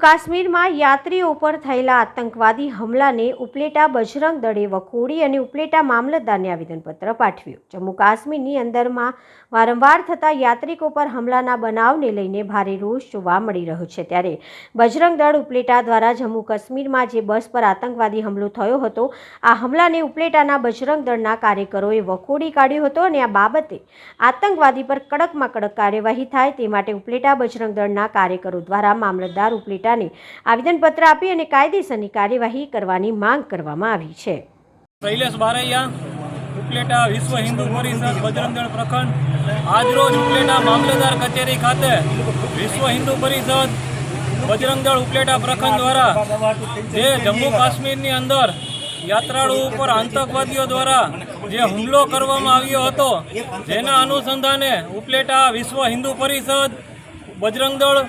કાશ્મીરમાં યાત્રીઓ પર થયેલા આતંકવાદી હુમલાને ઉપલેટા બજરંગ દળે વખોડી અને ઉપલેટા મામલતદારને આવેદનપત્ર પાઠવ્યું. જમ્મુ કાશ્મીરની અંદરમાં વારંવાર થતા યાત્રિકો પર હુમલાના બનાવને લઈને ભારે રોષ જોવા મળી રહ્યો છે. ત્યારે બજરંગ દળ ઉપલેટા દ્વારા જમ્મુ કાશ્મીરમાં જે બસ પર આતંકવાદી હુમલો થયો હતો, આ હુમલાને ઉપલેટાના બજરંગ દળના કાર્યકરોએ વખોડી કાઢ્યો હતો અને આ બાબતે આતંકવાદી પર કડકમાં કડક કાર્યવાહી થાય તે માટે ઉપલેટા બજરંગ દળના કાર્યકરો દ્વારા મામલતદાર ઉપલેટાને આવેદનપત્ર આપી અને કાયદેસરની કાર્યવાહી કરવાની માંગ કરવામાં આવી છે. શૈલેષ બારૈયા, ઉપલેટા વિશ્વ હિન્દુ પરિષદ, બજરંગદળ પ્રખંડ. આજરોજ ઉપલેટા મામલતદાર કચેરી ખાતે વિશ્વ હિન્દુ પરિષદ, બજરંગદળ ઉપલેટા પ્રખંડ દ્વારા જે જમ્મુ કાશ્મીરની અંદર યાત્રાળુ ઉપર આતંકવાદીઓ દ્વારા જે હુમલો કરવામાં આવ્યો હતો, જેના અનુસંધાને ઉપલેટા વિશ્વ હિન્દુ પરિષદ, બજરંગદળ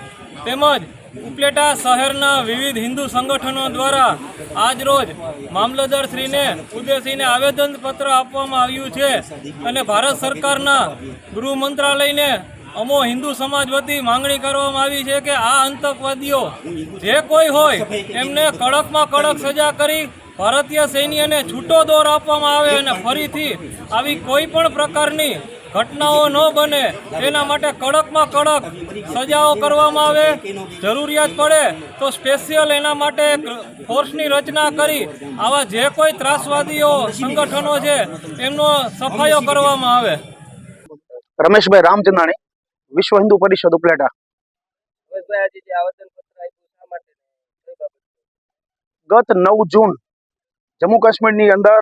તેમજ ઉપલેટા શહેરના વિવિધ હિન્દુ સંગઠનો દ્વારા આજરોજ મામલતદારશ્રીને ઉદ્દેશીને આવેદનપત્ર આપવામાં આવ્યું છે અને ભારત સરકારના ગૃહ મંત્રાલયને અમો હિન્દુ સમાજ વતી માંગણી કરવામાં આવી છે કે આ આતંકવાદીઓ જે કોઈ હોય એમને કડકમાં કડક સજા કરી ભારતીય સૈન્યને છૂટો દોર આપવામાં આવે અને ફરીથી આવી કોઈ પણ પ્રકારની ઘટનાઓ ન બને તેના માટે કડકમાં કડક સજાઓ કરવામાં આવે, જરૂરિયાત પડે તો સ્પેશિયલ એના માટે ફોર્સની રચના કરી, આવા જે કોઈ ત્રાસવાદીઓ, સંગઠનો છે, એમનો સફાયો કરવામાં આવે. રમેશભાઈ રામચંદાણી, વિશ્વ હિન્દુ પરિષદ ઉપલેટા. ગત નવ જૂન, જમ્મુ કાશ્મીરની અંદર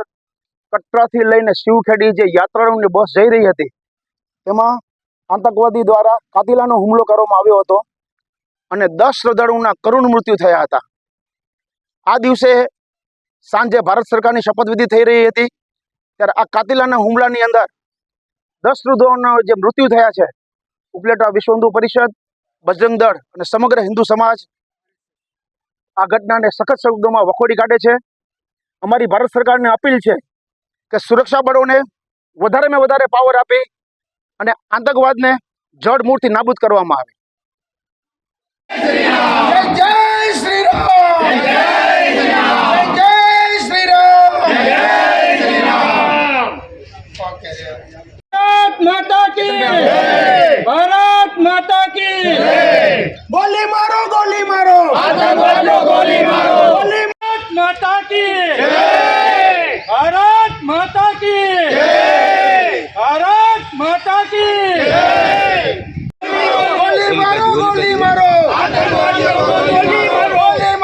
કટરાથી લઈને શિવખેડી જે યાત્રાળુની બસ જઈ રહી હતી તેમાં આતંકવાદી દ્વારા કાતિલાનો હુમલો કરવામાં આવ્યો હતો અને દસ શ્રદ્ધાળુઓના કરુણ મૃત્યુ થયા હતા. આ દિવસે સાંજે ભારત સરકારની શપથવિધિ થઈ રહી હતી, ત્યારે આ કાતિલાના હુમલાની અંદર દસ શ્રદ્ધાઓના જે મૃત્યુ થયા છે, ઉપલેટા વિશ્વ હિન્દુ પરિષદ, બજરંગ દળ અને સમગ્ર હિન્દુ સમાજ આ ઘટનાને સખત શબ્દોમાં વખોડી કાઢે છે. અમારી ભારત સરકારને અપીલ છે કે સુરક્ષા બળોને વધારેમાં વધારે પાવર આપી અને આતંકવાદને જડમૂળથી નાબૂદ કરવામાં આવે. જય શ્રી રામ જય શ્રી રામ ભારત માતા કી કી ગોલી મારો ગોલી મારો. ગોલી મારો.